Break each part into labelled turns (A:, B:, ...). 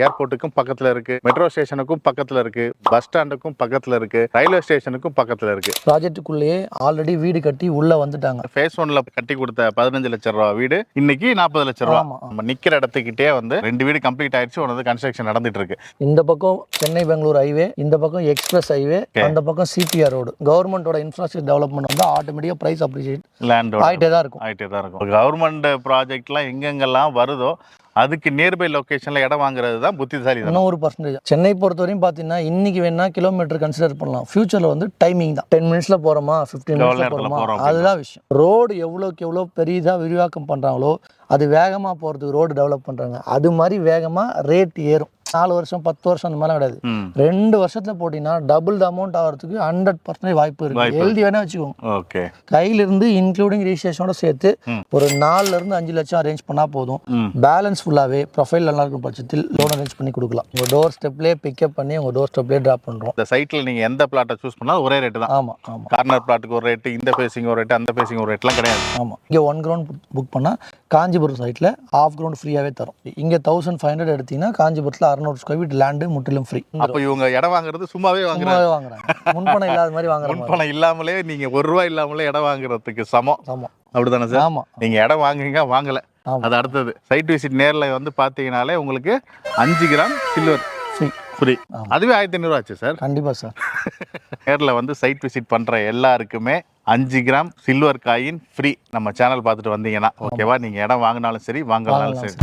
A: ஏர்போர்ட்டுக்கும் பக்கத்துல இருக்கு. மெட்ரோ ஸ்டேஷனுக்கும் பக்கத்துல இருக்கு. பஸ் ஸ்டாண்டுக்கும் பக்கத்துல இருக்கு. ரயில்வே ஸ்டேஷனுக்கும் பக்கத்துல இருக்கு.
B: ப்ராஜெக்ட்டுக்குள்ளேயே ஆல்ரெடி வீடு கட்டி உள்ள வந்துட்டாங்க.
A: ஃபேஸ் ஒன்ல கட்டி கொடுத்த பதினஞ்சு லட்சம் ரூபா வீடு இன்னைக்கு நாற்பது லட்சம் ரூபா. நம்ம நிக்கிற இடத்துக்கிட்டே வந்து ரெண்டு வீடு கம்ப்ளீட் ஆயிடுச்சு ஒன்று கன்ஸ்ட்ரக்ஷன் நடந்துட்டு இருக்கு.
B: இந்த பக்கம் சென்னை பெங்களூர் ஹைவே இந்த பக்கம் எக்ஸ்பிரஸ் ஹைவே. அந்த பக்கம் சிபிஆர் ரோடு கவர்மெண்டோட இன்ஃப்ராஸ்ட்ரக்சர் டெவலப்மெண்ட் வந்து ஆட்டோமேட்டிக்கா பிரைஸ் அப்ரிஷியேட்
A: லேண்டோட
B: ஆயிட்டே தான் இருக்கும்.
A: ஆகிட்டே தான் இருக்கும் கவர்மெண்ட் ப்ராஜெக்ட்லாம் எங்கெங்கெல்லாம் வருதோ அதுக்கு நியர்பை லொகேஷன்ல இடம் வாங்குறது தான் புத்திசாலி
B: ஒரு பர்சன்டேஜ் சென்னை பொறுத்த வரையும் பார்த்தீங்கன்னா இன்னைக்கு வேணா கிலோமீட்டர் கன்சிடர் பண்ணலாம். ஃபியூச்சர்ல வந்து டைமிங் தான். டென் மினிட்ஸ்ல போறோமா ஃபிஃப்டீன் மினிட்ஸ்ல
A: அப்படின்னா.
B: அதுதான் விஷயம். ரோடு எவ்வளோக்கு எவ்வளோ பெரியதா விரிவாக்கம் பண்றாங்களோ அது வேகமா போறதுக்கு ரோடு டெவலப் பண்றாங்க. அது மாதிரி வேகமா ரேட் ஏறும். நாலு வருஷம் பத்து வருஷம் அந்த மாதிரிலாம் கிடையாது. ரெண்டு வருஷத்துல போட்டீங்கன்னா டபுள் த அமௌண்ட் ஆகிறதுக்கு ஹண்ட்ரட் பர்சன்டேஜ் வாய்ப்பு இருக்கு. எழுதி வேணா வச்சுக்கோங்க.
A: ஓகே.
B: கையில இருந்து இன்க்ளூடிங் ரிஜிஸ்ட்ரேஷனோட சேர்த்து. ஒரு நாலுல இருந்து அஞ்சு லட்சம் அரேஞ்ச் பண்ணா போதும். பேலன்ஸ் ஃபுல்லாவே ப்ரொஃபைல் நல்லா இருக்கும் பட்சத்தில் லோன் அரேஞ்ச் பண்ணி கொடுக்கலாம். உங்க டோர் ஸ்டெப்லேயே பிக்கப் பண்ணி உங்க டோர் ஸ்டெப்லேயே ட்ராப் பண்றோம்.
A: இந்த சைட்ல நீங்க எந்த பிளாட்டை சூஸ் பண்ணாலும் ஒரே ரேட்டு தான்.
B: ஆமா ஆமா.
A: கார்னர் பிளாட்டுக்கு ஒரு ரேட்டு இந்த ஃபேசிங் ஒரு ரேட்டு அந்த ஃபேசிங் ஒரு ரேட்லாம் கிடையாது.
B: ஆமா. இங்க ஒன் கிரவுண்ட் புக் பண்ணா காஞ்சிபுரம் சைட்ல ஆஃப் கிரவுண்ட் ஃப்ரீயாவே தரும். இங்க தௌசண்ட் ஃபைவ் ஹண்ட்ரட் எடுத்தீங்கன்னா காஞ்சிபுரத்துல அறுநூறு ஸ்கொயர் ஃபீட் லேண்டு முற்றிலும் ஃப்ரீ
A: அப்போ இவங்க இடம் வாங்குறது சும்மாவே வாங்குறாங்க.
B: வாங்குறாங்க. முன்பணம் இல்லாத மாதிரி வாங்குற மாதிரி.
A: முன்பணம் இல்லாமலே நீங்க ஒரு ரூபாய் இல்லாமலே இடம் வாங்குறதுக்கு சமம்.
B: ஆமா.
A: அப்படிதானே சார்?
B: ஆமா.
A: நீங்க இடம் வாங்குறீங்க வாங்கல. அது அடுத்தது. சைட் விசிட் நேர்ல வந்து பாத்தீங்கனாலே உங்களுக்கு அஞ்சு கிராம் சில்வர்
B: ஃப்ரீ.
A: அதுவே ஆயிரத்தி ஐநூறு ஆச்சு சார்.
B: கண்டிப்பா சார்.
A: நேர்ல வந்து சைட் விசிட் பண்ற எல்லாருக்குமே அஞ்சு கிராம் சில்வர் காயின் ஃப்ரீ நம்ம சேனல் பார்த்துட்டு வந்தீங்கன்னா ஓகேவா நீங்க இடம் வாங்கினாலும் சரி
B: வாங்கலாம்
A: சரி.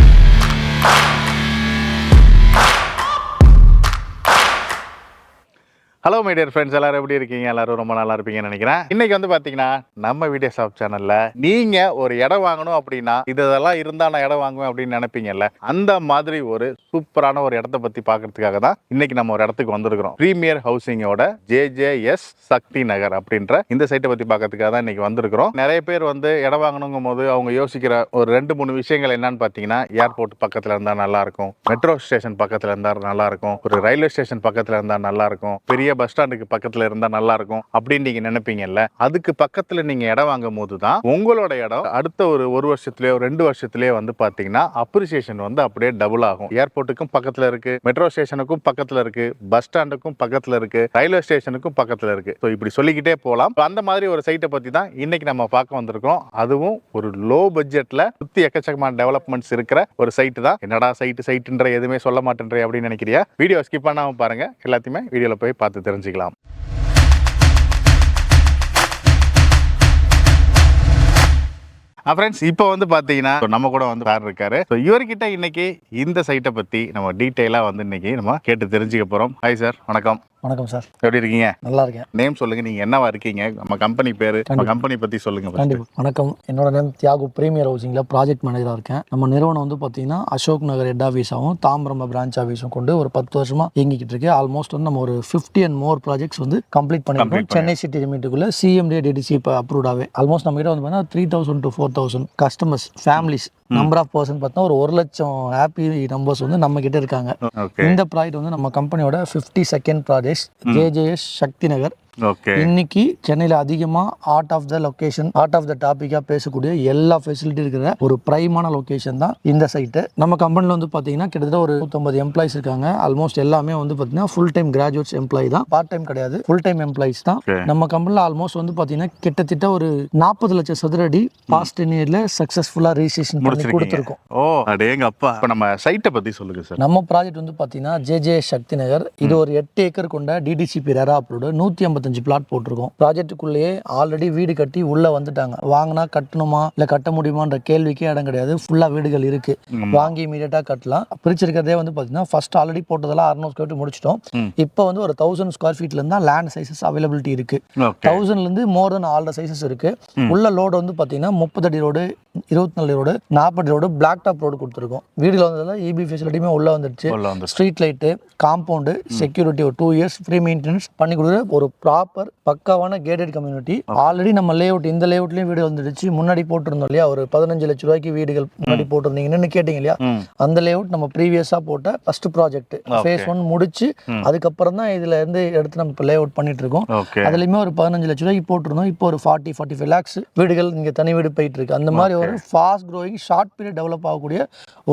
A: ஹலோ மை டியர் ஃப்ரெண்ட்ஸ் எல்லாரும் எப்படி இருக்கீங்க? எல்லாரும் ரொம்ப நல்லா இருப்பீங்கன்னு நினைக்கிறேன். இன்னைக்கு வந்து பாத்தீங்கன்னா நம்ம வீடியோ ஷாப் சேனல்ல நீங்க ஒரு இடம் வாங்கணும் அப்படின்னா இது இதெல்லாம் இருந்தா நான் இடம் வாங்குவேன் அப்படின்னு நினைப்பீங்கல்ல? அந்த மாதிரி ஒரு சூப்பரான ஒரு இடத்த பத்தி பாக்குறதுக்காக தான் இன்னைக்கு நம்ம ஒரு இடத்துக்கு வந்திருக்கிறோம். பிரீமியர் ஹவுசிங்கோட ஜேஜேஎஸ் சக்தி நகர் அப்படின்ற இந்த சைட்டை பத்தி பாக்கிறதுக்காக தான் இன்னைக்கு வந்திருக்கிறோம். நிறைய பேர் வந்து இடம் வாங்கணுங்கும் போது அவங்க யோசிக்கிற ஒரு ரெண்டு மூணு விஷயங்கள் என்னன்னு பாத்தீங்கன்னா ஏர்போர்ட் பக்கத்துல இருந்தா நல்லா இருக்கும். மெட்ரோ ஸ்டேஷன் பக்கத்துல இருந்தா நல்லா இருக்கும். ஒரு ரயில்வே ஸ்டேஷன் பக்கத்துல இருந்தா நல்லா இருக்கும். பெரிய பஸ் ஸ்டாண்டுக்கு பக்கத்துல இருந்தா நல்லா இருக்கும் அப்படின்னு நீங்க நினைப்பீங்கல்ல? அதுக்கு பக்கத்துல நீங்க இடம் வாங்கும் போது தான் உங்களோட இடம் அடுத்த ஒரு ஒரு வருஷத்துலயோ ரெண்டு வருஷத்துலயோ வந்து பாத்தீங்கன்னா அப்ரிசியேஷன் வந்து அப்படியே டபுள் ஆகும். ஏர்போர்ட்டுக்கும் பக்கத்துல இருக்கு மெட்ரோ ஸ்டேஷனுக்கும் பக்கத்துல இருக்கு பஸ் ஸ்டாண்டுக்கும் பக்கத்துல இருக்கு ரயில்வே ஸ்டேஷனுக்கும் பக்கத்துல இருக்கு. ஸோ இப்படி சொல்லிக்கிட்டே போகலாம் அந்த மாதிரி ஒரு சைட்டை பத்தி தான் இன்னைக்கு நம்ம பார்க்க வந்திருக்கோம். அதுவும் ஒரு லோ பட்ஜெட்ல சுத்தி எக்கச்சக்கமான டெவலப்மெண்ட்ஸ் இருக்கிற ஒரு சைட்டு தான். என்னடா சைட்டு சைட்டுன்ற எதுவுமே சொல்ல மாட்டேன்றே அப்படின்னு நினைக்கிறியா? வீடியோ ஸ்கிப் பண்ணாமல் பாருங்க. எல்லாத்தையுமே வீடியோவில் போய் பார்த்து தெரிஞ்சுக்கலாம். ஃப்ரெண்ட்ஸ் இப்போ வந்து பார்த்தீங்கன்னா நம்ம கூட வந்து சார் இருக்காரு. ஸோ இவர்கிட்ட இன்னைக்கு இந்த சைட்டை பற்றி நம்ம டீட்டெயிலாக வந்து இன்னைக்கு நம்ம கேட்டு தெரிஞ்சுக்க போகிறோம் ஹாய் சார் வணக்கம்.
B: வணக்கம் சார்.
A: எப்படி இருக்கீங்க?
B: நல்லா இருக்கேன்.
A: நேம் சொல்லுங்க. நீங்க என்னவா இருக்கீங்க? நம்ம கம்பெனி பேரு நம்ம கம்பெனி பத்தி சொல்லுங்க.
B: கண்டிப்பா. வணக்கம். என்னோட நேம் தியாகு பிரீமியர் ஹவுசிங்ல ப்ராஜெக்ட் மேனேஜரா இருக்கேன். நம்ம நிறுவனம் வந்து பாத்தீங்கன்னா அசோக் நகர் ஹெட் ஆஃபீஸாகவும் தாம்பரம் பிரான்ச் ஆஃபீஸும் கொண்டு ஒரு பத்து வருஷமா இயங்கிக்கிட்டு இருக்கு. ஆல்மோஸ்ட் வந்து நம்ம ஒரு ஃபிஃப்டி அண்ட் மோர் ப்ராஜெக்ட்ஸ் வந்து கம்ப்ளீட் பண்ணிருக்கோம் சென்னை சிட்டி லிமிட்டுக்குள்ள சிஎம்டி டிடிசி இப்போ அப்ரூவ்டாவே ஆல்மோஸ்ட் நம்ம கிட்ட வந்து பார்த்தீங்கன்னா three thousand to four thousand customers families number of person பார்த்தா ஒரு ஒரு லட்சம் ஹாப்பி நம்பர்ஸ் வந்து நம்ம கிட்ட இருக்காங்க. இந்த ப்ராஜெக்ட் வந்து நம்ம கம்பெனியோட fifty second project JJS Sakthi Nagar
A: okay
B: இன்னைக்கு சென்னையில் அதிகமாக heart of the location heart of the டாப்பிக்காக பேசக்கூடிய எல்லா ஃபெசிலிட்டி இருக்கிற ஒரு பிரைமான லொகேஷன் தான் இந்த சைட்டு நம்ம கம்பெனியில் வந்து பார்த்தீங்கன்னா கிட்டத்தட்ட ஒரு நூற்றம்பது எம்ப்ளாயிஸ் இருக்காங்க. ஆல்மோஸ்ட் எல்லாமே வந்து பார்த்தீங்கன்னா ஃபுல் டைம் கிராஜுவேட்ஸ் எம்ப்ளாயி தான். பார்ட் டைம் கிடையாது ஃபுல் டைம் எம்ப்ளாயிஸ் தான். நம்ம கம்பெனியில் ஆல்மோஸ்ட் வந்து பார்த்தீங்கன்னா கிட்டத்தட்ட ஒரு நாற்பது லட்சம் சதுர அடி பாஸ்ட் டென் இயரில் சக்ஸஸ்ஃபுல்லாக ரிஜிஸ்ட்ரேஷன் பண்ணி கொடுத்துருக்கோம்.
A: ஓ அடேங்க அப்பா. இப்போ நம்ம சைட்டை பத்தி சொல்லுங்க சார்
B: நம்ம ப்ராஜெக்ட் வந்து பார்த்தீங்கன்னா ஜேஜே சக்தி நகர் இது ஒரு எட்டு ஏக்கர் கொண்ட டிடிசிபி ரெரா அப்ரூவ்டு நூற்றி ஐம்பத்தஞ்சு பிளாட் போட்டிருக்கோம். ப்ராஜெக்ட்டுக்குள்ளேயே ஆல்ரெடி வீடு கட்டி உள்ள வந்துட்டாங்க. வாங்கினா கட்டணுமா? இல்லை கட்ட முடியுமான்ற கேள்விக்கே இடம் கிடையாது. ஃபுல்லாக வீடுகள் இருக்கு.
A: ஆமா.
B: வாங்கி இமீடியட்டாக கட்டலாம். பிரிச்சிருக்கிறதே வந்து பார்த்தீங்கன்னா ஃபர்ஸ்ட் ஆல்ரெடி போட்டதெல்லாம் அறுநூறு ஸ்கொயர் ஃபீட் முடிச்சிட்டோம். இப்போ வந்து ஒரு தௌசண்ட் ஸ்கொயர் ஃபீட்லேருந்து தான் லேண்ட் சைஸஸ் அவைலபிலிட்டி இருக்கு.
A: ஓகே
B: தௌசண்ட்லேருந்து மோர் தென் ஆல் சைஸஸ் இருக்கு. உள்ள லோடு வந்து பார்த்தீங்கன்னா முப்பது அடி ரோடு இருபத்தி நாலு ரோடு நாற்பது ரோடு பிளாக் டாப் ரோடு கொடுத்துருக்கோம். வீடுல வந்ததில் இபி ஃபெசிலிட்டியுமே உள்ள வந்துடுச்சு
A: உள்ள வந்து
B: ஸ்ட்ரீட் லைட்டு காம்பவுண்டு செக்யூரிட்டி ஒரு டூ இயர்ஸ் ஃப்ரீ மெயின்டெனன்ஸ் பண்ணி கொடுக்குற ஒரு ப்ராப்பர் பக்காவான கேட்டட் கம்யூனிட்டி ஆல்ரெடி நம்ம லேஅவுட் இந்த லேஅவுட்லயும் வீடு வந்துடுச்சு. முன்னாடி போட்டிருந்தோம் இல்லையா? ஒரு பதினஞ்சு லட்ச ரூபாய்க்கு வீடுகள் முன்னாடி போட்டிருந்தீங்கன்னு கேட்டீங்க இல்லையா? அந்த லேஅவுட் நம்ம ப்ரீவியஸாக போட்ட ஃபர்ஸ்ட் ப்ராஜெக்ட் ஃபேஸ் ஒன் முடிச்சு. அதுக்கப்புறம் தான் இதுல இருந்து எடுத்து நம்ம இப்போ லேஅவுட் பண்ணிட்டு இருக்கோம். அதுலயுமே ஒரு பதினஞ்சு லட்ச ரூபாய்க்கு போட்டிருந்தோம். இப்போ ஒரு ஃபார்ட்டி ஃபார்ட்டி ஃபைவ் லேக்ஸ் வீடுகள் இங்க தனி வீடு போயிட்டு இருக்கு. அந்த மாதிரி ஒரு fast growing short period develop ஆகக்கூடிய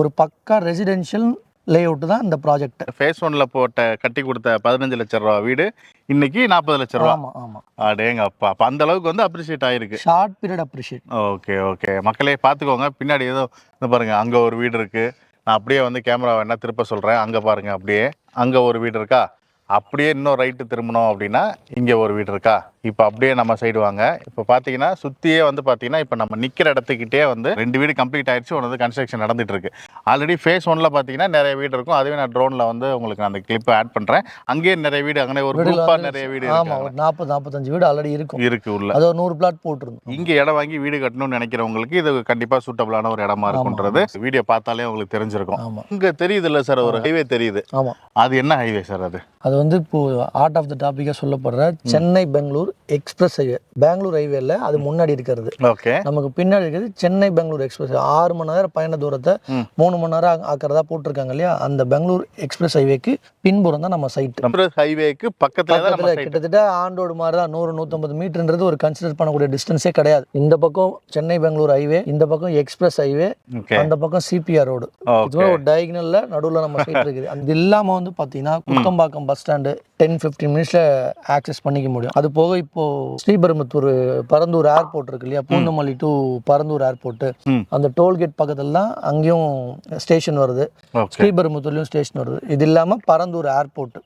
B: ஒரு பக்கா ரெசிடென்ஷியல் லே அவுட் தான் இந்த ப்ராஜெக்ட்
A: ஃபேஸ் ஒன்ல போட்ட கட்டி கொடுத்த பதினஞ்சு லட்ச ரூபா வீடு இன்னைக்கு நாற்பது லட்ச ரூபா.
B: ஆமா ஆமா.
A: அடேங்க அப்பா அப்ப அந்த அளவுக்கு வந்து அப்ரிஷியேட் ஆயிருக்கு.
B: Short period appreciate
A: okay okay மக்களே பார்த்துக்கோங்க. பின்னாடி ஏதோ இந்த பாருங்க அங்கே ஒரு வீடு இருக்கு. நான் அப்படியே வந்து கேமரா வேணா திருப்ப சொல்கிறேன் அங்கே பாருங்க அப்படியே. அங்கே ஒரு வீடு இருக்கா? அப்படியே இன்னும் ரைட்டு திரும்பணும் அப்படின்னா இங்கே ஒரு வீடு இருக்கா? இப்போ அப்படியே நம்ம சைடு வாங்க. இப்போ பார்த்தீங்கன்னா சுற்றியே வந்து பார்த்தீங்கன்னா இப்போ நம்ம நிற்கிற இடத்துக்கிட்டே வந்து ரெண்டு வீடு கம்ப்ளீட் ஆயிடுச்சு ஒன்று வந்து கன்ஸ்ட்ரக்ஷன் நடந்துட்டு இருக்கு. ஆல்ரெடி ஃபேஸ் ஒன்ல பார்த்தீங்கன்னா நிறைய வீடு இருக்கும். அதுவே நான் ட்ரோனில் வந்து உங்களுக்கு நான் அந்த கிளிப்பை ஆட் பண்ணுறேன் அங்கேயே நிறைய வீடு அங்கே ஒரு குரூப்பாக நிறைய வீடு
B: ஆமா
A: இருக்கு
B: ஒரு நாற்பது நாற்பத்தஞ்சு வீடு ஆல்ரெடி இருக்கும்.
A: இருக்கு உள்ள.
B: அது ஒரு நூறு பிளாட் போட்டிருந்தோம்.
A: இங்க இடம் வாங்கி வீடு கட்டணும்னு நினைக்கிறவங்களுக்கு இது கண்டிப்பா சூட்டபிளான ஒரு இடமா இருக்குன்றது வீடியோ பார்த்தாலே உங்களுக்கு தெரிஞ்சிருக்கும். இங்க தெரியுது இல்ல சார் ஒரு ஹைவே தெரியுது.
B: ஆமா.
A: அது என்ன ஹைவே சார் அது?
B: அது வந்து இப்போ ஆர்ட் ஆஃப் த டாபிக்காக சொல்லப்படுற சென்னை பெங்களூர் எக்ஸ்பிரஸ் ஹைவே பெங்களூர் ஹைவேல அது முன்னாடி இருக்கிறது.
A: ஓகே.
B: நமக்கு பின்னாடி இருக்கிறது சென்னை பெங்களூர் எக்ஸ்பிரஸ் ஆறு மணி நேரம் பயண தூரத்தை. மூணு மணி நேரம் ஆக்குறதா போட்டிருக்காங்க இல்லையா? அந்த பெங்களூர் எக்ஸ்பிரஸ் ஹைவேக்கு பின்புறம் தான் நம்ம சைட்
A: ஹைவேக்கு பக்கத்துல.
B: கிட்டத்தட்ட ஆண்டோடு மாதிரி தான் நூறு நூற்றம்பது மீட்டர்ன்றது ஒரு கன்சிடர் பண்ணக்கூடிய டிஸ்டன்ஸே கிடையாது. இந்த பக்கம் சென்னை பெங்களூர் ஹைவே இந்த பக்கம் எக்ஸ்பிரஸ் ஹைவே அந்த பக்கம் சிபிஆர் ரோடு இது
A: ஓகே.
B: ஒரு டயகனல்ல நடுவுல நம்ம சைட் இருக்குது. அது இல்லாம வந்து பாத்தீங்கன்னா Kuthambakkam bus stand ten fifteen மினிட்ஸ்ல ஆக்சஸ் பண்ணிக்க முடியும். அது போக இப்போ ஸ்ரீபெரும்புத்தூர் பரந்தூர் ஏர்போர்ட் இருக்கு இல்லையா? Poonamallee to Parandur airport. அந்த டோல்கேட் பக்கத்துல தான் அங்கேயும் ஸ்டேஷன் வருது. ஸ்ரீபெரும்புத்தூர்லயும் ஸ்டேஷன் வருது. இது இல்லாம பரந்தூர் ஏர்போர்ட்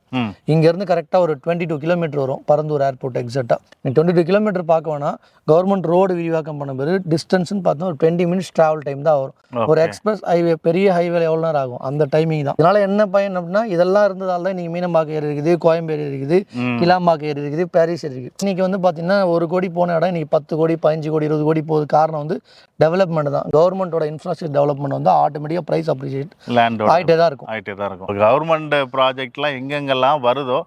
B: இங்க இருந்து கரெக்டா ஒரு டுவெண்ட்டி டூ கிலோமீட்டர் வரும் பரந்தூர் ஏர்போர்ட் எக்ஸாக்டா நீ டுவெண்ட்டி டூ கிலோமீட்டர் பார்க்க வேணா கவர்மெண்ட் ரோடு விரிவாக்கம் பண்ண பிறகு டிஸ்டன்ஸ்னு பார்த்தா ஒரு டுவெண்ட்டி மினிட்ஸ் டிராவல் டைம் தான் வரும். ஒரு எக்ஸ்பிரஸ் ஹைவே பெரிய ஹைவேல எவ்வளோ நேரம் ஆகும்? அந்த டைமிங் தான். இதனால என்ன பயன் அப்படின்னா இதெல்லாம் இருந்ததால தான் இன்னைக்கு மீனம்பாக்கம் ஏரி இருக்குது கோயம்பேடு இருக்குது கிளாம்பாக்கம் ஏரி இருக்குது பாரிஸ் ஏரி இருக்குது. இன்னைக்கு வந்து பார்த்தீங்கன்னா ஒரு கோடி போன இடம் இன்னைக்கு பத்து கோடி பதினஞ்சு கோடி இருபது கோடி போகுது. காரணம் வந்து டெவலப்மெண்ட் தான். கவர்மெண்ட்டோட இன்ஃப்ராஸ்ட்ரக்சர் டெவலப்மெண்ட் வந்து ஆட்டோமேட்டிக்காக ப்ரைஸ் அப்ரிஷியேட்
A: லேண்டோட
B: ஆகிட்டே தான் இருக்கும்.
A: ஆகிட்டே தான் இருக்கும். கவர்மெண்ட் ப்ராஜெக்ட்லாம் எங்கெங்கெல்லாம் வருதோ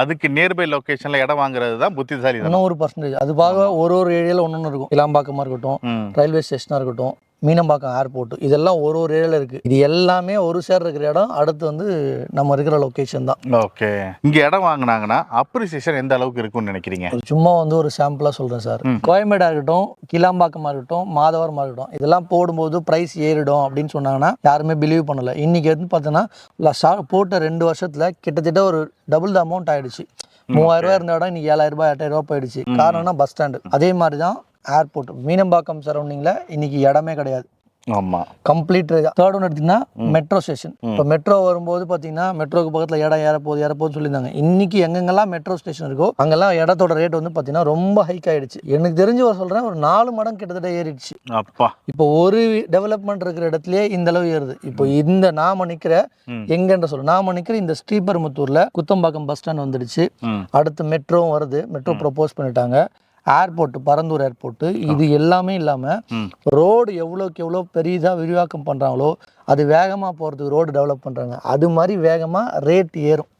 A: அதுக்கு நியர்பை லொகேஷன்ல இடம் வாங்குறது தான் புத்திசாலி
B: ஒரு பர்சன்டேஜ் அது பார்க்க ஒரு ஒரு ஏரியாவில் ஒன்று ஒன்று இருக்கும். கிளாம்பாக்கமாக இருக்கட்டும் ரயில்வே ஸ்டேஷனாக இருக்கட்டும். மீனம்பாக்கம் ஏர்போர்ட் இதெல்லாம் ஒரு ஒரு ஏரியாவில் இருக்குது இது எல்லாமே ஒரு சேர் இருக்கிற இடம் அடுத்து வந்து நம்ம இருக்கிற லொக்கேஷன் தான்.
A: ஓகே இங்க இடம் வாங்குனாங்கன்னா அப்ரிசியேஷன் எந்த அளவுக்கு இருக்கும்னு நினைக்கிறீங்க?
B: சும்மா வந்து ஒரு சாம்பிளாக சொல்கிறேன் சார்.
A: ம்.
B: கோயம்பேடா இருக்கட்டும் கிளாம்பாக்கமாக இருக்கட்டும் மாதவரமாக இருக்கட்டும் இதெல்லாம் போடும்போது ப்ரைஸ் ஏறிடும் அப்படின்னு சொன்னாங்கன்னா யாருமே பிலீவ் பண்ணல. இன்னைக்கு வந்து பார்த்தோன்னா போட்ட ரெண்டு வருஷத்தில் கிட்டத்தட்ட ஒரு டபுள் த அமௌண்ட் ஆயிடுச்சு. மூவாயிரம் ரூபாய் இருந்த இடம் இன்னைக்கு ஏழாயிரம் ரூபாய் எட்டாயிரம் ரூபாய் போயிடுச்சு. காரணம்னா பஸ் ஸ்டாண்டு அதே மாதிரி தான் ஏர்போர்ட் மீனம்பாக்கம் சரௌண்டிங்கில் இன்னைக்கு இடமே கிடையாது.
A: ஆமா.
B: கம்ப்ளீட் தேர்ட் ஒன்று எடுத்தீங்கன்னா மெட்ரோ ஸ்டேஷன் இப்போ மெட்ரோ வரும்போது பார்த்தீங்கன்னா மெட்ரோக்கு பக்கத்தில் இடம் ஏறப்போகுது ஏறப்போகுது சொல்லியிருந்தாங்க. இன்னைக்கு எங்கெங்கெல்லாம் மெட்ரோ ஸ்டேஷன் இருக்கோ அங்கெல்லாம் இடத்தோட ரேட் வந்து பார்த்தீங்கன்னா ரொம்ப ஹைக் ஆயிடுச்சு. எனக்கு தெரிஞ்சு ஒரு சொல்கிறேன் ஒரு நாலு மடங்கு கிட்டத்தட்ட ஏறிடுச்சு.
A: அப்பா.
B: இப்போ ஒரு டெவலப்மெண்ட் இருக்கிற இடத்துலயே இந்த அளவு ஏறுது. இப்போ இந்த நாம நிக்கிற
A: ம்.
B: எங்கன்ற சொல்ல நாம நிக்கிற இந்த ஸ்ரீபெரும்புத்தூர்ல குத்தம்பாக்கம் பஸ் ஸ்டாண்ட் வந்துடுச்சு. அடுத்து மெட்ரோவும் வருது. மெட்ரோ ப்ரொபோஸ் பண்ணிட்டாங்க. ஏர்போர்ட் பரந்தூர் ஏர்போர்ட் இது எல்லாமே இல்லாம
A: ம்.
B: ரோடு எவ்வளோக்கு எவ்வளோ பெரிதா விரிவாக்கம் பண்றாங்களோ அது வேகமா போறதுக்கு ரோடு டெவலப் பண்றாங்க. அது மாதிரி வேகமா ரேட் ஏறும்.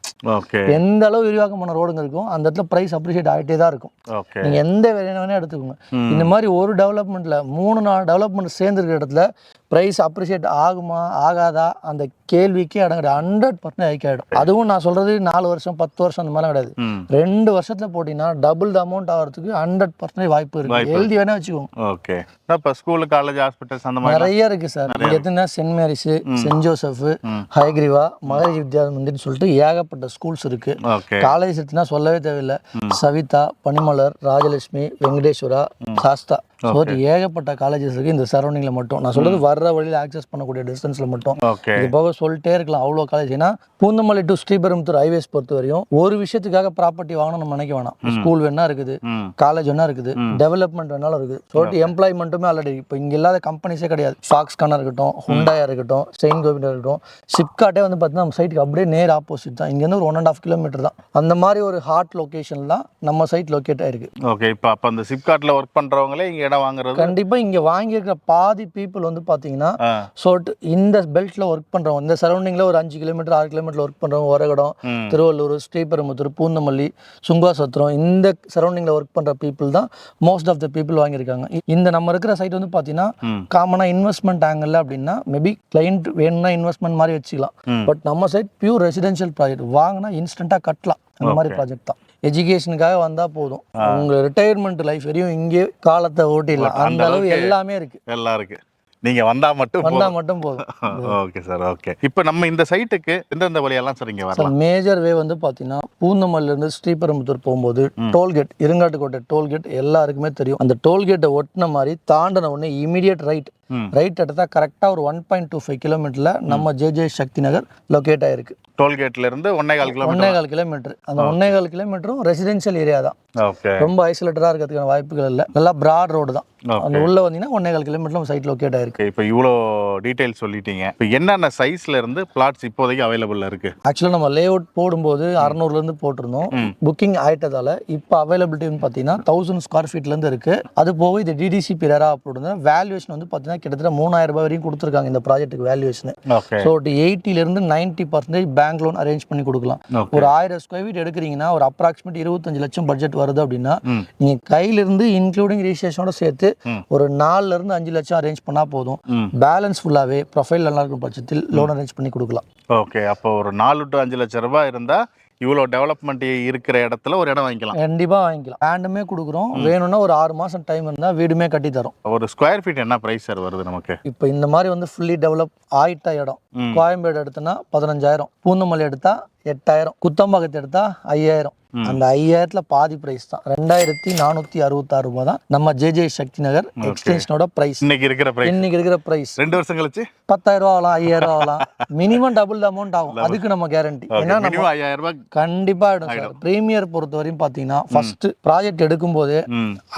B: எந்த அளவு விரிவாக்கம் பண்ண ரோடுங்க இருக்கும் அந்த இடத்துல ப்ரைஸ் அப்ரிஷியேட் ஆகிட்டே தான் இருக்கும்.
A: ஓகே.
B: நீங்க எந்த வேணா எடுத்துக்கோங்க. இந்த மாதிரி ஒரு டெவலப்மெண்ட்ல மூணு நாலு டெவலப்மெண்ட் சேர்ந்துருக்கிற இடத்துல ப்ரைஸ் அப்ரிஷியேட் ஆகுமா ஆகாதா? அந்த கேள்விக்கே கிடையாது ஹண்ட்ரட் பர்சன்ட் ஹைக் ஆகிடும் அதுவும் நான் சொல்றது நாலு வருஷம் பத்து வருஷம் அந்த மாதிரிலாம் கிடையாது. ரெண்டு வருஷத்துல போட்டீங்கன்னா டபுள் த அமௌண்ட் ஆகிறதுக்கு ஹண்ட்ரட் பர்சன்டேஜ் வாய்ப்பு இருக்கு.
A: வாய்ப்பு
B: எழுதி வேணா வச்சுக்கோங்க.
A: ஓகே. இப்போ ஸ்கூலு காலேஜ் ஹாஸ்பிட்டல்ஸ் அந்த மாதிரி
B: நிறைய இருக்கு சார். இங்க எத்தனை சென்ட் மேரிஸ் சென்ட் ஜோசப்
A: ம்.
B: ஹைகிரிவா மகரி வித்யா மந்திர்னு சொல்லிட்டு ஏகப்பட்ட ஸ்கூல்ஸ் இருக்கு.
A: ஓகே.
B: காலேஜ் எடுத்துனா சொல்லவே தேவையில்லை. சவிதா பனிமலர் ராஜலட்சுமி வெங்கடேஸ்வரா சாஸ்தா. ஸோ ஏகப்பட்ட காலேஜஸ் இருக்கு. இந்த சரௌண்டிங்ல மட்டும். நான் சொல்றது வர்ற வழியில ஆக்சஸ் பண்ணக்கூடிய டிஸ்டன்ஸ்ல மட்டும். இது போக சொல்லிட்டே இருக்கலாம். அவ்வளோ காலேஜ் ஏன்னா பூந்தமல்லி டு ஸ்ரீபெரும்புத்தூர் ஹைவேஸ் பொறுத்த வரையும் ஒரு விஷயத்துக்காக ப்ராப்பர்ட்டி வாங்கணும் நம்ம நினைக்க வேணாம். ஸ்கூல் வேணா இருக்குது. காலேஜ் வேணா இருக்குது. டெவலப்மெண்ட் வேணாலும் இருக்குது. சொல்லிட்டு எம்ப்ளாய்மெண்ட்டுமே ஆல்ரெடி இப்போ இங்க இல்லாத கம்பெனிஸே கிடையாது. ஃபாக்ஸ்கானா இருக்கட்டும் ஹுண்டாயா இருக்கட்டும் செயின் கோவிண்டா இருக்கட்டும் சிப்காட்டே வந்து பார்த்தீங்கன்னா நம்ம சைட்டுக்கு அப்படியே நேர் ஆப்போசிட் தான். இங்கேருந்து ஒரு ஒன் அண்ட் ஆஃப் கிலோமீட்டர் தான். அந்த மாதிரி ஒரு ஹாட் லொகேஷன் தான் நம்ம சைட் லொக்கேட் ஆயிருக்கு.
A: ஓகே இப்போ அப்போ அந்த சிப்கார்ட்ல ஒர்க் பண்றவங்களே இங்க இடம் வாங்குறது?
B: கண்டிப்பா இங்க வாங்கியிருக்கிற பாதி பீப்புள் வந்து பாத்தீங்கன்னா
A: ஆ.
B: ஸோ இந்த பெல்ட்ல ஒர்க் பண்றவங்க இந்த சரௌண்டிங்ல ஒரு அஞ்சு கிலோமீட்டர் ஆறு கிலோமீட்டர் ஒர்க் பண்றவங்க ஒரகடம் திருவள்ளூர் ஸ்ரீபெரும்புத்தூர் பூந்தமல்லி சுங்காசத்திரம் இந்த சரௌண்டிங்ல ஒர்க் பண்ற பீப்புள் தான் மோஸ்ட் ஆஃப் த பீப்புள் வாங்கியிருக்காங்க. இந்த நம்ம இருக்கிற சைட் வந்து பாத்தீங்கன்னா
A: ம்.
B: காமனா இன்வெஸ்ட்மெண்ட் ஆங்கிள் அப்படின்னா மேபி கிளைண்ட் வேணும்னா இன்வெஸ்ட்மெண்ட் மாதிரி வச்சுக்கலாம். பட் நம்ம சைட் பியூர் ரெசிடென்ஷியல் ப்ராஜெக்ட் வாங்கினா இன்ஸ்டண்ட்டாக கட்டலாம். அந்த மாதிரி ப்ராஜெக்ட் தான். எஜுகேஷனுக்காக வந்தா போதும். உங்க ரிட்டையர்மெண்ட் லைஃப் வரையும் இங்கே காலத்தை ஓட்டிடலாம். அந்த அளவு எல்லாமே இருக்கு.
A: எல்லாம் இருக்கு. நீங்க வந்தா மட்டும்
B: வந்தா மட்டும் போதும்.
A: ஓகே சார் ஓகே இப்போ நம்ம இந்த சைட்டுக்கு எந்தெந்த வழியெல்லாம் சார் இங்க வரலாம்?
B: மேஜர் வே வந்து பாத்தீங்கன்னா பூந்தமல்லில இருந்து ஸ்ரீபெரும்புத்தூர் போகும்போது டோல்கேட் இருங்காட்டுக்கோட்டை டோல்கேட் எல்லாருக்குமே தெரியும். அந்த டோல்கேட்டை ஒட்டின மாதிரி தாண்டின உடனே இமீடியட் ரைட். ரைட் எடுத்தா கரெக்டா ஒரு ஒன் பாயிண்ட் டூ ஃபைவ் கிலோமீட்டர்ல நம்ம ஜேஜே சக்தி நகர் லொக்கேட் ஆயிருக்கு.
A: டோல்கேட்ல இருந்து ஒன்னே கால்
B: ஒன்னே
A: கிலோமீட்டர்
B: கால் கிலோமீட்டர் அந்த ஒன்னே கால் கிலோமீட்டரும் ரெசிடென்ஷியல் ஏரியா தான். ரொம்ப ஐசோலேட்டடா இருக்கிறதுக்கான வாய்ப்புகள் இல்லை. நல்லா பிராட் ரோடு தான். அந்த உள்ள வந்தீங்கன்னா ஒன்னே கால் கிலோமீட்டர் சைட் லொக்கேட் ஆயிருக்கு.
A: இப்போ இவ்வளோ டீடைல் சொல்லிட்டீங்க. இப்போ என்னென்ன சைஸ்ல இருந்து பிளாட்ஸ் இப்போதைக்கு அவைலபிள்ல இருக்கு?
B: ஆக்சுவலாக நம்ம லே அவுட் போடும்போது அறநூறுலேருந்து போட்டிருந்தோம்.
A: ம்.
B: புக்கிங் ஆயிட்டதால இப்போ அவைலபிலிட்டி வந்து பார்த்தீங்கன்னா தௌசண்ட் ஸ்கொயர் ஃபீட்லேருந்து இருக்கு. அது போக இது டிடிசி பிறரா அப்படின்னு வேல்யூவேஷன் வந்து பார்த்தீங்கன்னா கிட்டத்தட்ட மூணாயிரம் ரூபாய் வரைக்கும் கொடுத்துருக்காங்க இந்த ப்ராஜெக்ட்டுக்கு valuation so எயிட்டிலேருந்து ninety percentage bank loan arrange பண்ணி கொடுக்கலாம். ஒரு ஆயிரம் ஸ்கொயர் ஃபீட் எடுக்கிறீங்கன்னா ஒரு அப்ராக்சிமேட் இருபத்தஞ்சு லட்சம் பட்ஜெட் வருது அப்படின்னா
A: ம்.
B: நீங்க கையிலிருந்து இன்க்ளூடிங் ரிஜிஸ்ட்ரேஷனோட சேர்த்து. ஒரு நாலுல இருந்து அஞ்சு லட்சம் அரேஞ்ச் பண்ணா போதும். பேலன்ஸ் ஃபுல்லாவே ப்ரொஃபைல் நல்லா இருக்கும் பட்சத்தில் லோன் அரேஞ்ச் பண்ணி கொடுக்கலாம்.
A: ஓகே அப்போ ஒரு நாலு டு அஞ்சு லட்சம் ரூபாய் இருந்தா இவ்வளோ டெவலப்மெண்ட் இருக்கிற இடத்துல ஒரு இடம் வாங்கிக்கலாம்.
B: கண்டிப்பா வாங்கிக்கலாம். லேண்டுமே கொடுக்குறோம். வேணும்னா ஒரு ஆறு மாசம் டைம் இருந்தா வீடுமே கட்டி தரோம்.
A: ஒரு ஸ்கொயர் ஃபீட் என்ன பிரைஸ் சார் வருது நமக்கு?
B: இப்போ இந்த மாதிரி வந்து ஃபுல்லி டெவலப் ஆயிட்ட இடம். கோயம்பேடு எடுத்தனா பதினஞ்சாயிரம். பூந்தமல்லி எடுத்தா எட்டாயிரம். குத்தம்பாக்கத்தை எடுத்தா ஐயாயிரம். அந்த ஐயாயிரத்துல பாதி பிரைஸ் தான். ரெண்டாயிரத்தி நானூத்தி அறுபத்தாறு ரூபாய் தான் நம்ம ஜேஜே சக்தி நகர் எக்ஸ்டென்ஷனோட பிரைஸ்
A: இன்னைக்கு இருக்கிற பிரைஸ்
B: இன்னைக்கு இருக்கிற பிரைஸ்
A: ரெண்டு வருஷம் கழிச்சு?
B: பத்தாயிரம் ரூபா ஆகலாம் ஐயாயிரம் ரூபா ஆகலாம். மினிமம் டபுள் அமௌண்ட் ஆகும். அதுக்கு நம்ம கேரண்டி ஏன்னா நம்ம
A: ஐயாயிரம் ரூபாய்
B: கண்டிப்பா ஆயிடும் சார் ப்ரீமியர் பொறுத்த வரையும் பாத்தீங்கன்னா ஃபர்ஸ்ட் ப்ராஜெக்ட் எடுக்கும் போதே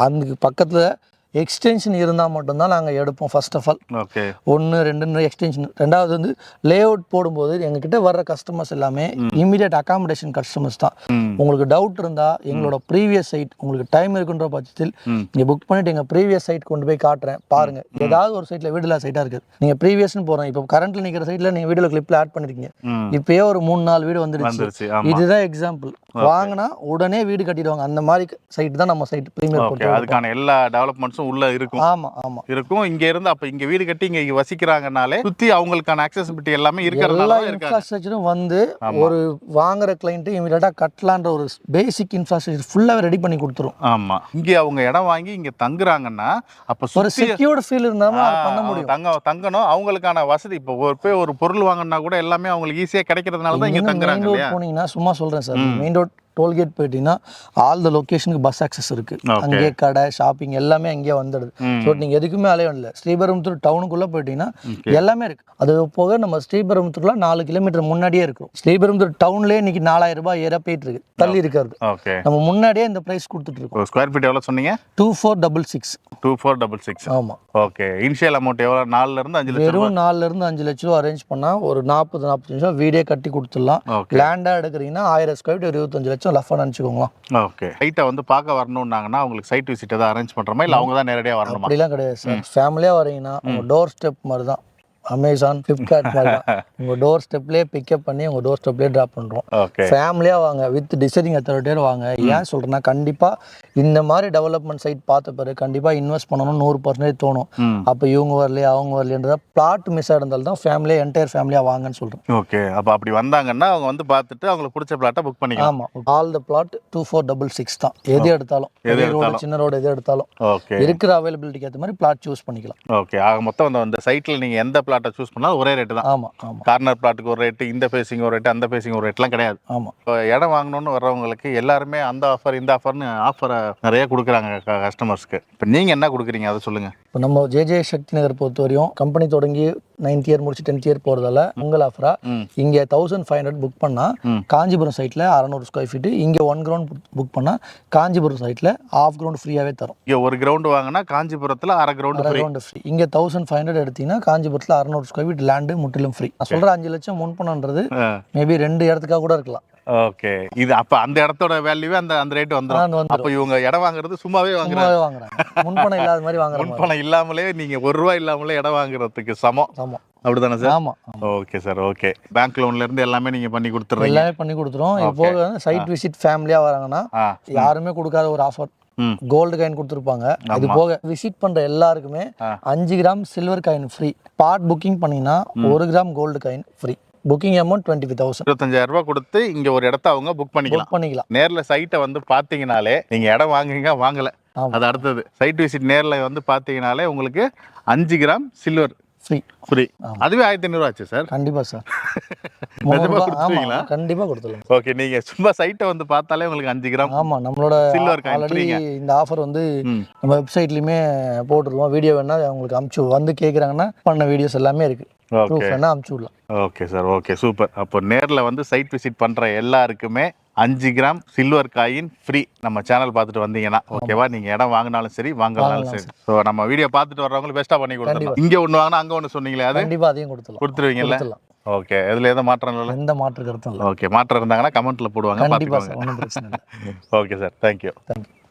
B: அதுக்கு பக்கத்துல எக்ஸ்டென்ஷன் இருந்தா மட்டும்தான் நாங்க எடுப்போம் ஃபர்ஸ்ட் ஆஃப் ஆல்
A: ஓகே
B: ஒன்று ரெண்டு எக்ஸ்டென்ஷன் ரெண்டாவது வந்து லே அவுட் போடும்போது எங்ககிட்ட வர்ற கஸ்டமர்ஸ் எல்லாமே இமீடியட் அகாமடேஷன் கஸ்டமர்ஸ் தான். உங்களுக்கு டவுட் இருந்தா எங்களோட ப்ரீவியஸ் சைட் உங்களுக்கு டைம் இருக்குன்ற பட்சத்தில்
A: ம்.
B: நீங்க புக் பண்ணிட்டு எங்க ப்ரீவியஸ் சைட் கொண்டு போய் காட்டுறேன். பாருங்க. ஏதாவது ஒரு சைட்ல வீடுல சைட்டா இருக்குது நீங்க ப்ரீவியஸ்னு போறோம். இப்போ கரண்ட்ல நிக்கிற சைட்ல நீங்க வீடியோ கிளிப்ல ஆட் பண்ணிருக்கீங்க. இப்பயே ஒரு மூணு நாலு வீடு வந்துருச்சு. இதுதான் எக்ஸாம்பிள் வாங்கினா உடனே வீடு கட்டிடுவாங்க. அந்த மாதிரி சைட் தான் நம்ம சைட் ப்ரீமியர்
A: அதுக்கான எல்லா டெவலப்மெண்ட்ஸும் உள்ள இருக்கும்.
B: ஆமா ஆமா.
A: இருக்கும். இங்க இருந்து அப்ப இங்க வீடு கட்டி இங்க வசிக்கிறாங்கனாலே சுத்தி அவங்களுக்கான அக்சசிபிலிட்டி எல்லாமே இருக்கிறதுனால
B: இன்ஃப்ராஸ்ட்ரக்சரும் வந்து. ஒரு வாங்குற கிளைண்ட் இமீடியட்டா கட்டலான்ற ஒரு பேசிக் இன்ஃப்ராஸ்ட்ரக்சர் ஃபுல்லாவே ரெடி பண்ணி கொடுத்துரும்.
A: ஆமா. இங்க அவங்க இடம் வாங்கி இங்க தங்குறாங்கன்னா அப்ப
B: ஒரு செக்யூர்டு ஃபீல் இருந்தாலும் பண்ண முடியும்.
A: தங்க தங்கணும். அவங்களுக்கான வசதி. இப்போ ஒரு போய் ஒரு பொருள் வாங்கினா கூட எல்லாமே அவங்களுக்கு ஈஸியா கிடைக்கிறதுனால தான் இங்க தங்குறாங்க
B: போனீங்கன்னா சும்மா சொல்றேன் சார். மெயின் ரோட் டோல்கேட் போயிட்டீங்கன்னா ஆல் த லொகேஷனுக்கு பஸ் ஆக்சஸ் இருக்கு. அங்கேயே கடை ஷாப்பிங் எல்லாமே அங்கேயே வந்துடுது. ஸோ நீங்க எதுக்குமே அலைய இல்லை ஸ்ரீபெரும்புத்தூர் டவுனுக்குள்ள போயிட்டீங்கன்னா. எல்லாமே இருக்கு. அது போக நம்ம ஸ்ரீபெரும்புத்தூர்ல நாலு கிலோமீட்டர் முன்னாடியே இருக்கும். ஸ்ரீபெரும்புத்தூர் டவுன்லேயே இன்னைக்கு நாலாயிரம் ரூபாய் ஏற போயிட்டு இருக்கு. தள்ளி இருக்கிறது.
A: ஓகே
B: நம்ம முன்னாடியே இந்த பிரைஸ் கொடுத்துட்டு இருக்கோம்.
A: ஸ்கொயர் ஃபீட் எவ்வளவு சொன்னீங்க?
B: Two four double six
A: two four double six
B: ஆமா.
A: ஓகே இனிஷியல் அமௌண்ட் எவ்வளோ நாலுல இருந்து அஞ்சு லட்சம்
B: வெறும் நாலுல இருந்து அஞ்சு லட்ச ரூபா அரேஞ்ச் பண்ணா ஒரு நாற்பது நாற்பத்தஞ்சு நிமிஷம் வீடே கட்டி கொடுத்துடலாம்.
A: ஓகே
B: லேண்டா எடுக்கிறீங்கன்னா ஆயிரம் ஸ்கொயர் ஃபீட் இருபத்தஞ்சு லட்சம் லஃபாக நினச்சிக்கோங்களா
A: ஓகே. சைட்டை வந்து பார்க்க வரணும்னாங்கன்னா அவங்களுக்கு சைட் விசிட் எதாவது அரேஞ்ச் பண்றோமா இல்ல அவங்க தான் நேரடியா வரணுமா?
B: அப்படிலாம் கிடையாது சார். ஃபேமிலியாக வரீங்கன்னா டோர் ஸ்டெப் மாதிரி தான் அமேசான் ஃப்ளிப்கார்ட் மாதிரி தான் உங்க டோர் ஸ்டெப்லேயே பிக்கப் பண்ணி உங்க டோர் ஸ்டெப்லேயே ட்ராப் பண்றோம்.
A: ஓகே
B: ஃபேமிலியாக வாங்க வித் டிசைனிங் அத்தாரிட்டியோட வாங்க ஏன் சொல்றேன்னா கண்டிப்பா இந்த மாதிரி டெவலப்மெண்ட் சைட் பார்த்த பிறகு கண்டிப்பா இன்வெஸ்ட் பண்ணணும் நூறு பர்சன்டேஜ் தோணும். அப்போ இவங்க வரலையே அவங்க வரலையன்றத பிளாட் மிஸ் ஆயிருந்தாலும் தான் ஃபேமிலியாக என்டையர் ஃபேமிலியாக வாங்கன்னு சொல்றேன்
A: ஓகே அப்ப அப்படி வந்தாங்கன்னா அவங்க வந்து பார்த்துட்டு அவங்களுக்கு பிடிச்ச பிளாட்டை புக் பண்ணிக்கலாம்.
B: ஆமா. All the flat two four double six தான். எது எடுத்தாலும்.
A: எது
B: ரோடு. சின்ன ரோடு எது எடுத்தாலும்.
A: ஓகே
B: இருக்கிற அவைலபிலிட்டிக்கு ஏற்ற மாதிரி பிளாட் சூஸ் பண்ணிக்கலாம்.
A: ஓகே ஆக மொத்தம் அந்த அந்த சைட்ல நீங்க எந்த பிளாட்டை சூஸ் பண்ணாலும் ஒரே ரேட்டு தான்.
B: ஆமா ஆமா.
A: கார்னர் பிளாட்டுக்கு ஒரு ரேட்டு இந்த ஃபேசிங் ஒரு ரேட்டு அந்த ஃபேசிங் ஒரு ரேட்லாம் கிடையாது.
B: ஆமா.
A: இப்போ இடம் வாங்கணும்னு வர்றவங்களுக்கு எல்லாருமே அந்த ஆஃபர் இந்த ஆஃபர்னு ஆஃபரை நிறைய கொடுக்குறாங்க கஸ்டமர்ஸ்க்கு இப்போ நீங்கள் என்ன கொடுக்குறீங்க? அதை சொல்லுங்கள்
B: இப்போ நம்ம ஜேஜே சக்தி நகர் பொறுத்த வரையும் கம்பெனி தொடங்கி நைன்த் இயர் முடிச்சு டென்த் இயர் போகிறதால உங்கள் ஆஃபரா இங்கே தௌசண்ட் ஃபைவ் ஹண்ட்ரட் புக் பண்ணால். காஞ்சிபுரம் சைட்டில் அறநூறு ஸ்கொயர் ஃபீட்டு இங்கே ஒன் கிரவுண்ட் புக் பண்ணால் காஞ்சிபுரம் சைட்டில் ஆஃப் கிரவுண்ட் ஃப்ரீயாகவே தரும்.
A: இங்கே ஒரு கிரவுண்டு வாங்கினா காஞ்சிபுரத்தில் அரை கிரவுண்டு
B: கிரவுண்ட் ஃப்ரீ இங்கே தௌசண்ட் ஃபைவ் ஹண்ட்ரட் எடுத்தீங்கன்னா காஞ்சிபுரத்தில் அறநூறு ஸ்கொயர் ஃபீட் லேண்டு முற்றிலும் ஃப்ரீ நான் சொல்கிற அஞ்சு லட்சம் முன் பணம்ன்றது மேபி ரெண்டு இடத்துக்காக கூட இருக்கலாம்.
A: ஓகே இது அப்போ அந்த இடத்தோட வேல்யூவே அந்த அந்த ரேட் வந்துடும்
B: ஆனா வந்து
A: அப்போ இவங்க இடம் வாங்குறது சும்மாவே வாங்குறாங்க.
B: வாங்குறாங்க. முன்பணம் இல்லாத மாதிரி வாங்குற மாதிரி.
A: முன்பணம் இல்லாமலே நீங்கள் ஒரு ரூபா இல்லாமலே இடம் வாங்குறதுக்கு சமம்.
B: ஆமா.
A: அப்படிதானே சார்?
B: ஆமா
A: ஓகே சார் ஓகே பேங்க் லோன்ல இருந்து எல்லாமே நீங்கள் பண்ணி கொடுத்துட்றீங்க
B: எல்லாமே பண்ணி கொடுத்துரும். இது போக சைட் விசிட் ஃபேமிலியா வராங்கன்னா யாருமே கொடுக்காத ஒரு ஆஃபர் கோல்டு காயின் கொடுத்துருப்பாங்க. இது போக விசிட் பண்ற எல்லாருக்குமே. அஞ்சு gram silver coin free part booking பண்ணீங்கன்னா ஒரு gram gold coin free booking amount twenty five thousand
A: இருபத்தஞ்சாயிரம் ரூபாய் கொடுத்து இங்க ஒரு இடத்த அவங்க புக் பண்ணிக்கலாம்.
B: பண்ணிக்கலாம்.
A: நேர்ல சைட்டை வந்து பாத்தீங்கனாலே நீங்க இடம் வாங்குறீங்க வாங்கல. அது அடுத்தது. சைட் விசிட் நேரில் வந்து பார்த்தீங்கனாலே உங்களுக்கு அஞ்சு கிராம் சில்வர்
B: ஃப்ரீ
A: ஃப்ரீ அதுவே ஆயிரத்தி ஐநூறுவா ஆச்சு சார்
B: கண்டிப்பா சார்
A: கொடுத்துருவீங்களா?
B: கண்டிப்பா கொடுத்துடலாம்
A: ஓகே நீங்க சும்மா சைட்டை வந்து பார்த்தாலே உங்களுக்கு அஞ்சு கிராம்
B: ஆமா நம்மளோட
A: சில்வர்
B: ஆல்ரெடி இந்த ஆஃபர் வந்து நம்ம வெப்சைட்லயுமே போட்டுருவோம். வீடியோ வேணா அவங்களுக்கு அமுச்சு வந்து கேக்குறாங்கன்னா பண்ண வீடியோஸ் எல்லாமே இருக்கு.
A: ஓகே
B: அமுச்சு விடலாம்.
A: ஓகே சார் ஓகே சூப்பர் அப்போ நேரில் வந்து சைட் விசிட் பண்ணுற எல்லாருக்குமே அஞ்சு கிராம் சில்வர் காயின் ஃப்ரீ நம்ம சேனல் பார்த்துட்டு வந்தீங்கன்னா ஓகேவா நீங்கள் இடம் வாங்கினாலும் சரி வாங்கினாலும் சரி. ஸோ நம்ம வீடியோ பார்த்துட்டு வர்றவங்களுக்கு பெஸ்ட்டாக பண்ணி கொடுத்துடலாம். இங்கே ஒன்று வாங்கினா அங்கே ஒன்று சொன்னீங்களே அது?
B: கண்டிப்பா அதையும்
A: கொடுத்துருவீங்கல்ல?
B: கொடுத்துடலாம்.
A: ஓகே இதில் எதுவும் மாற்றம் இல்லை
B: எந்த மாற்று கருத்தும் இல்லை.
A: ஓகே மாற்றம் இருந்தாங்கன்னா கமெண்ட்டில் போடுவாங்க ஓகே சார். Thank you
B: thank you